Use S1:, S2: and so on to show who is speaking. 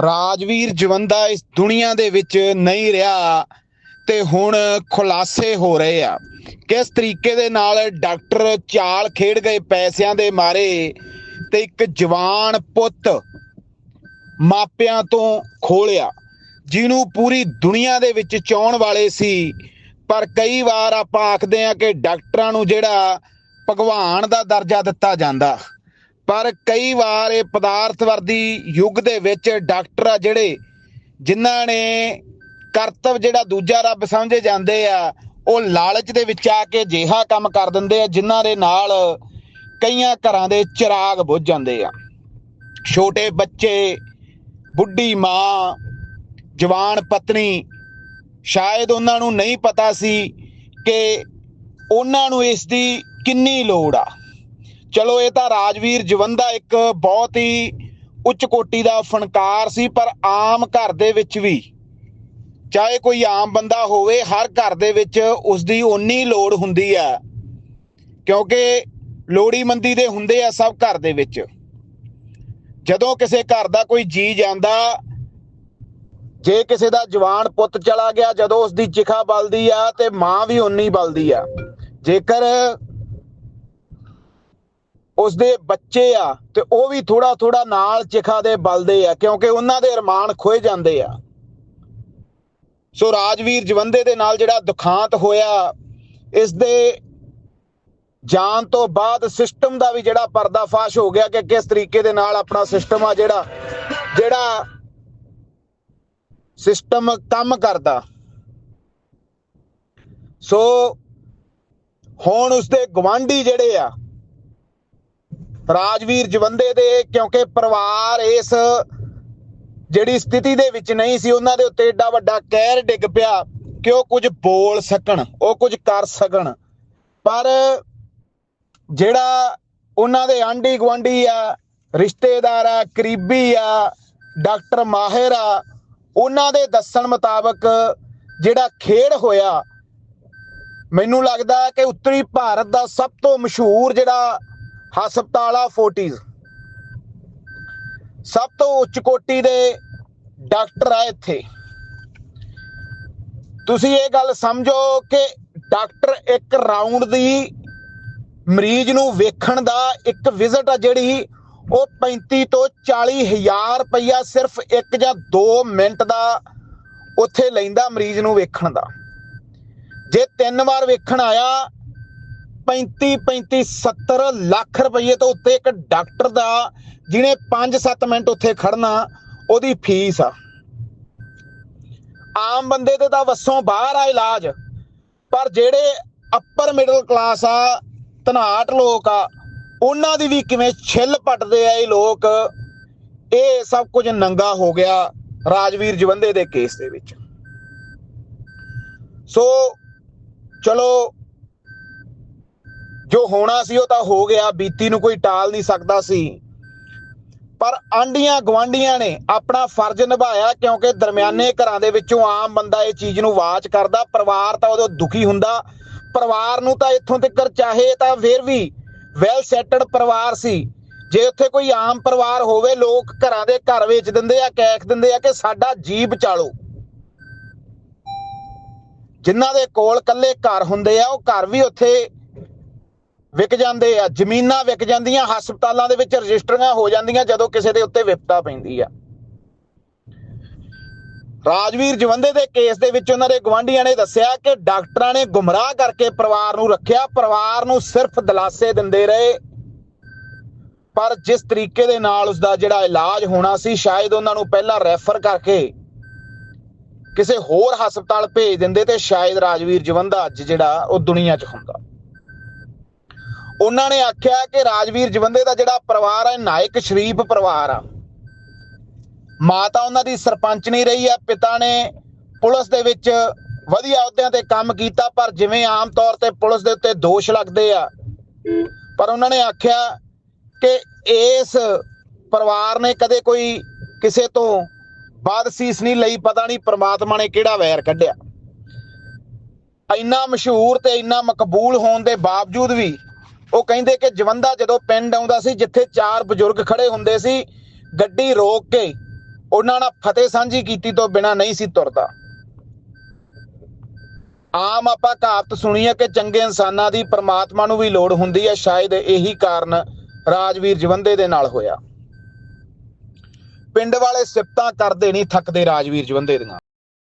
S1: ਰਾਜਵੀਰ ਜਵੰਦਾ ਇਸ ਦੁਨੀਆ ਦੇ ਵਿੱਚ ਨਹੀਂ ਰਿਹਾ ਤੇ ਹੁਣ ਖੁਲਾਸੇ ਹੋ ਰਹੇ ਆ। ਕਿਸ ਤਰੀਕੇ ਦੇ ਨਾਲ ਡਾਕਟਰ ਚਾਲ ਖੇਡ ਗਏ ਪੈਸਿਆਂ ਦੇ ਮਾਰੇ ਤੇ ਇੱਕ ਜਵਾਨ ਪੁੱਤ ਮਾਪਿਆਂ ਤੋਂ ਖੋਲਿਆ, ਜਿਹਨੂੰ ਪੂਰੀ ਦੁਨੀਆ ਦੇ ਵਿੱਚ ਚਾਹਣ ਵਾਲੇ ਸੀ। ਪਰ ਕਈ ਵਾਰ ਆਪਾਂ ਆਖਦੇ ਆ ਕਿ ਡਾਕਟਰਾਂ ਨੂੰ ਜਿਹੜਾ ਭਗਵਾਨ ਦਾ ਦਰਜਾ ਦਿੱਤਾ ਜਾਂਦਾ। ਪਰ ਕਈ ਵਾਰ ਇਹ ਪਦਾਰਥ ਵਰਦੀ ਯੁੱਗ ਦੇ ਵਿੱਚ ਡਾਕਟਰ ਆ ਜਿਹੜੇ, ਜਿਨ੍ਹਾਂ ਨੇ ਕਰਤਵ ਜਿਹੜਾ ਦੂਜਾ ਰੱਬ ਸਮਝੇ ਜਾਂਦੇ ਆ, ਉਹ ਲਾਲਚ ਦੇ ਵਿੱਚ ਆ ਕੇ ਜਿਹਾ ਕੰਮ ਕਰ ਦਿੰਦੇ ਆ, ਜਿਨ੍ਹਾਂ ਦੇ ਨਾਲ ਕਈਆਂ ਘਰਾਂ ਦੇ ਚਿਰਾਗ ਬੁੱਝ ਜਾਂਦੇ ਆ। ਛੋਟੇ ਬੱਚੇ, ਬੁੱਢੀ ਮਾਂ, ਜਵਾਨ ਪਤਨੀ, ਸ਼ਾਇਦ ਉਹਨਾਂ ਨੂੰ ਨਹੀਂ ਪਤਾ ਸੀ ਕਿ ਉਹਨਾਂ ਨੂੰ ਇਸ ਦੀ ਕਿੰਨੀ ਲੋੜ ਆ। ਚਲੋ ਇਹ ਤਾਂ ਰਾਜਵੀਰ ਜਵੰਦਾ ਇੱਕ ਬਹੁਤ ਹੀ ਉੱਚ ਕੋਟੀ ਦਾ ਫਨਕਾਰ ਸੀ, ਪਰ ਆਮ ਘਰ ਦੇ ਵਿੱਚ ਵੀ ਚਾਹੇ ਕੋਈ ਆਮ ਬੰਦਾ ਹੋਵੇ, ਹਰ ਘਰ ਦੇ ਵਿੱਚ ਉਸ ਦੀ ਓਨੀ ਲੋੜ ਹੁੰਦੀ ਆ, ਕਿਉਂਕਿ ਲੋੜੀਮੰਦੀ ਦੇ ਹੁੰਦੇ ਆ ਸਭ ਘਰ ਦੇ ਵਿੱਚ। ਜਦੋਂ ਕਿਸੇ ਘਰ ਦਾ ਕੋਈ ਜੀ ਜਾਂਦਾ, ਜੇ ਕਿਸੇ ਦਾ ਜਵਾਨ ਪੁੱਤ ਚਲਾ ਗਿਆ, ਜਦੋਂ ਉਸ ਦੀ ਚਿਖਾ ਬਲਦੀ ਆ ਤੇ ਮਾਂ ਵੀ ਓਨੀ ਬਲਦੀ ਆ। ਜੇਕਰ ਉਸਦੇ ਬੱਚੇ ਆ ਤੇ ਉਹ ਵੀ ਥੋੜਾ ਥੋੜਾ ਨਾਲ ਚਿਖਾ ਦੇ ਬਲਦੇ ਆ, ਕਿਉਂਕਿ ਉਹਨਾਂ ਦੇ ਅਰਮਾਨ ਖੋਏ ਜਾਂਦੇ ਆ। ਸੋ ਰਾਜਵੀਰ ਜਵੰਦੇ ਦੇ ਨਾਲ ਜਿਹੜਾ ਦੁਖਾਂਤ ਹੋਇਆ ਇਸ ਦੇ ਜਾਣ ਤੋਂ ਬਾਅਦ ਸਿਸਟਮ ਦਾ ਵੀ ਜਿਹੜਾ ਪਰਦਾਫਾਸ਼ ਹੋ ਗਿਆ ਕਿ ਕਿਸ ਤਰੀਕੇ ਦੇ ਨਾਲ ਆਪਣਾ ਸਿਸਟਮ ਆ ਜਿਹੜਾ ਜਿਹੜਾ ਸਿਸਟਮ ਕੰਮ ਕਰਦਾ। ਸੋ ਹੁਣ ਉਸਦੇ ਗਵਾਂਢੀ ਜਿਹੜੇ ਆ ਰਾਜਵੀਰ ਜਵੰਦੇ ਦੇ, ਕਿਉਂਕਿ ਪਰਿਵਾਰ ਇਸ ਜਿਹੜੀ ਸਥਿਤੀ ਦੇ ਵਿੱਚ ਨਹੀਂ ਸੀ, ਉਹਨਾਂ ਦੇ ਉੱਤੇ ਏਡਾ ਵੱਡਾ ਕਹਿਰ ਡਿੱਗ ਪਿਆ ਕਿ ਉਹ ਕੁਝ ਬੋਲ ਸਕਣ, ਉਹ ਕੁਝ ਕਰ ਸਕਣ। ਪਰ ਜਿਹੜਾ ਉਹਨਾਂ ਦੇ ਆਂਢੀ ਗਵਾਂਢੀ ਆ, ਰਿਸ਼ਤੇਦਾਰ ਆ, ਕਰੀਬੀ ਆ, ਡਾਕਟਰ ਮਾਹਿਰ ਆ, ਉਹਨਾਂ ਦੇ ਦੱਸਣ ਮੁਤਾਬਕ ਜਿਹੜਾ ਖੇਡ ਹੋਇਆ, ਮੈਨੂੰ ਲੱਗਦਾ ਕਿ ਉੱਤਰੀ ਭਾਰਤ ਦਾ ਸਭ ਤੋਂ ਮਸ਼ਹੂਰ ਜਿਹੜਾ ਹਸਪਤਾਲ ਆ ਸਭ ਤੋਂ ਉੱਚ ਕੋਟੀ ਦੇ ਡਾਕਟਰ ਆ ਇੱਥੇ। ਤੁਸੀਂ ਇਹ ਗੱਲ ਸਮਝੋ ਕਿ ਡਾਕਟਰ ਇੱਕ ਰਾਉਂਡ ਦੀ ਮਰੀਜ਼ ਨੂੰ ਵੇਖਣ ਦਾ ਇੱਕ ਵਿਜ਼ਿਟ ਆ ਜਿਹੜੀ ਉਹ 35 ਤੋਂ 40 ਹਜ਼ਾਰ ਰੁਪਈਆ ਸਿਰਫ ਇੱਕ ਜਾਂ 2 ਮਿੰਟ ਦਾ ਉੱਥੇ ਲੈਂਦਾ ਮਰੀਜ਼ ਨੂੰ ਵੇਖਣ ਦਾ। ਜੇ ਤਿੰਨ ਵਾਰ ਵੇਖਣ ਆਇਆ 35 35 70 ਲੱਖ ਰੁਪਏ ਤੋਂ ਉੱਤੇ ਇੱਕ ਡਾਕਟਰ ਦਾ, ਜਿਹਨੇ 5-7 ਮਿੰਟ ਉੱਥੇ ਖੜਨਾ ਉਹਦੀ ਫੀਸ ਆ। ਆਮ ਬੰਦੇ ਦੇ ਤਾਂ ਵੱਸੋਂ ਬਾਹਰ ਆ ਇਲਾਜ, ਪਰ ਜਿਹੜੇ ਅੱਪਰ ਮਿਡਲ ਕਲਾਸ ਆ ਧਨਾਟ ਲੋਕ ਆ, ਉਹਨਾਂ ਦੀ ਵੀ ਕਿਵੇਂ ਛਿੱਲ ਪਟਦੇ ਆ ਇਹ ਲੋਕ, ਇਹ ਸਭ ਕੁਝ ਨੰਗਾ ਹੋ ਗਿਆ ਰਾਜਵੀਰ ਜਵੰਦੇ ਦੇ ਕੇਸ ਦੇ ਵਿੱਚ। ਸੋ, ਚਲੋ ਜੋ ਹੋਣਾ ਸੀ ਉਹ ਤਾਂ ਹੋ ਗਿਆ, ਬੀਤੀ ਨੂੰ ਕੋਈ ਟਾਲ ਨਹੀਂ ਸਕਦਾ ਸੀ। ਪਰ ਆਂਡੀਆਂ ਗਵਾਂਡੀਆਂ ਨੇ ਆਪਣਾ ਫਰਜ਼ ਨਿਭਾਇਆ ਕਿਉਂਕਿ ਦਰਮਿਆਨੇ ਘਰਾਂ ਦੇ ਵਿੱਚੋਂ ਆਮ ਬੰਦਾ ਇਹ ਚੀਜ਼ ਨੂੰ ਵਾਚ ਕਰਦਾ। ਪਰਿਵਾਰ ਤਾਂ ਉਦੋਂ ਦੁਖੀ ਹੁੰਦਾ। ਪਰਿਵਾਰ ਨੂੰ ਤਾਂ ਇੱਥੋਂ ਤੱਕ ਚਾਹੇ ਤਾਂ ਫਿਰ ਵੀ ਵੈਲ ਸੈਟਡ ਪਰਿਵਾਰ ਸੀ। ਜੇ ਉੱਥੇ ਕੋਈ ਆਮ ਪਰਿਵਾਰ ਹੋਵੇ, ਲੋਕ ਘਰਾਂ ਦੇ ਘਰ ਵੇਚ ਦਿੰਦੇ ਆ ਕੈਖ ਦਿੰਦੇ ਆ ਕਿ ਸਾਡਾ ਜੀ ਬਚਾਲੋ ਜਿਨ੍ਹਾਂ ਦੇ ਕੋਲ ਕੱਲੇ ਘਰ ਹੁੰਦੇ ਆ, ਉਹ ਘਰ ਵੀ ਉੱਥੇ ਵਿਕ ਜਾਂਦੇ ਆ, ਜ਼ਮੀਨਾਂ ਵਿਕ ਜਾਂਦੀਆਂ, ਹਸਪਤਾਲਾਂ ਦੇ ਵਿੱਚ ਰਜਿਸਟਰੀਆਂ ਹੋ ਜਾਂਦੀਆਂ ਜਦੋਂ ਕਿਸੇ ਦੇ ਉੱਤੇ ਵਿਪਤਾ ਪੈਂਦੀ ਆ। ਰਾਜਵੀਰ ਜਵੰਦੇ ਦੇ ਕੇਸ ਦੇ ਵਿੱਚ ਉਹਨਾਂ ਦੇ ਗਵਾਂਢੀਆਂ ਨੇ ਦੱਸਿਆ ਕਿ ਡਾਕਟਰਾਂ ਨੇ ਗੁੰਮਰਾਹ ਕਰਕੇ ਪਰਿਵਾਰ ਨੂੰ ਰੱਖਿਆ, ਪਰਿਵਾਰ ਨੂੰ ਸਿਰਫ ਦਿਲਾਸੇ ਦਿੰਦੇ ਰਹੇ। ਪਰ ਜਿਸ ਤਰੀਕੇ ਦੇ ਨਾਲ ਉਸ ਦਾ ਜਿਹੜਾ ਇਲਾਜ ਹੋਣਾ ਸੀ, ਸ਼ਾਇਦ ਉਹਨਾਂ ਨੂੰ ਪਹਿਲਾਂ ਰੈਫਰ ਕਰਕੇ ਕਿਸੇ ਹੋਰ ਹਸਪਤਾਲ ਭੇਜ ਦਿੰਦੇ ਤੇ ਸ਼ਾਇਦ ਰਾਜਵੀਰ ਜਵੰਦਾ ਅੱਜ ਜਿਹੜਾ ਉਹ ਦੁਨੀਆ 'ਚ ਹੁੰਦਾ। ਉਹਨਾਂ ਨੇ ਆਖਿਆ ਕਿ ਰਾਜਵੀਰ ਜਵੰਦੇ ਦਾ ਜਿਹੜਾ ਪਰਿਵਾਰ ਹੈ, ਨਾਇਕ ਸ਼ਰੀਫ ਪਰਿਵਾਰ ਆ। ਮਾਤਾ ਉਹਨਾਂ ਦੀ ਸਰਪੰਚ ਨਹੀਂ ਰਹੀ ਆ ਪਿਤਾ ਨੇ ਪੁਲਿਸ ਦੇ ਵਿੱਚ ਵਧੀਆ ਅਹੁਦਿਆਂ ਤੇ ਕੰਮ ਕੀਤਾ, ਪਰ ਜਿਵੇਂ ਆਮ ਤੌਰ ਤੇ ਪੁਲਿਸ ਦੇ ਉੱਤੇ ਦੋਸ਼ ਲੱਗਦੇ ਆ, ਪਰ ਉਹਨਾਂ ਨੇ ਆਖਿਆ ਕਿ ਇਸ ਪਰਿਵਾਰ ਨੇ ਕਦੇ ਕੋਈ ਕਿਸੇ ਤੋਂ ਬਾਦ ਸੀਸ ਨਹੀਂ ਲਈ, ਪਤਾ ਨਹੀਂ ਪ੍ਰਮਾਤਮਾ ਨੇ ਕਿਹੜਾ ਵੈਰ ਕੱਢਿਆ। ਇੰਨਾ ਮਸ਼ਹੂਰ ਤੇ ਇੰਨਾ ਮਕਬੂਲ ਹੋਣ ਦੇ ਬਾਵਜੂਦ ਵੀ ਉਹ ਕਹਿੰਦੇ ਕਿ ਜਵੰਦਾ ਜਦੋਂ ਪਿੰਡ ਆਉਂਦਾ ਸੀ, ਜਿੱਥੇ ਚਾਰ ਬਜ਼ੁਰਗ ਖੜੇ ਹੁੰਦੇ ਸੀ, ਗੱਡੀ ਰੋਕ ਕੇ ਉਹਨਾਂ ਨਾਲ ਫਤਿਹ ਸਾਂਝੀ ਕੀਤੀ ਤੋਂ ਬਿਨਾ ਨਹੀਂ ਸੀ ਤੁਰਦਾ। ਆਮ ਆਪਾਂ ਕਹਾਵਤ ਸੁਣੀ ਹੈ ਕਿ ਚੰਗੇ ਇਨਸਾਨਾਂ ਦੀ ਪਰਮਾਤਮਾ ਨੂੰ ਵੀ ਲੋੜ ਹੁੰਦੀ ਹੈ, ਸ਼ਾਇਦ ਇਹੀ ਕਾਰਨ ਰਾਜਵੀਰ ਜਵੰਦੇ ਦੇ ਨਾਲ ਹੋਇਆ। ਪਿੰਡ ਵਾਲੇ ਸਿਫਤਾਂ ਕਰਦੇ ਨਹੀਂ, ਥੱਕਦੇ ਰਾਜਵੀਰ ਜਵੰਦੇ ਦੀਆਂ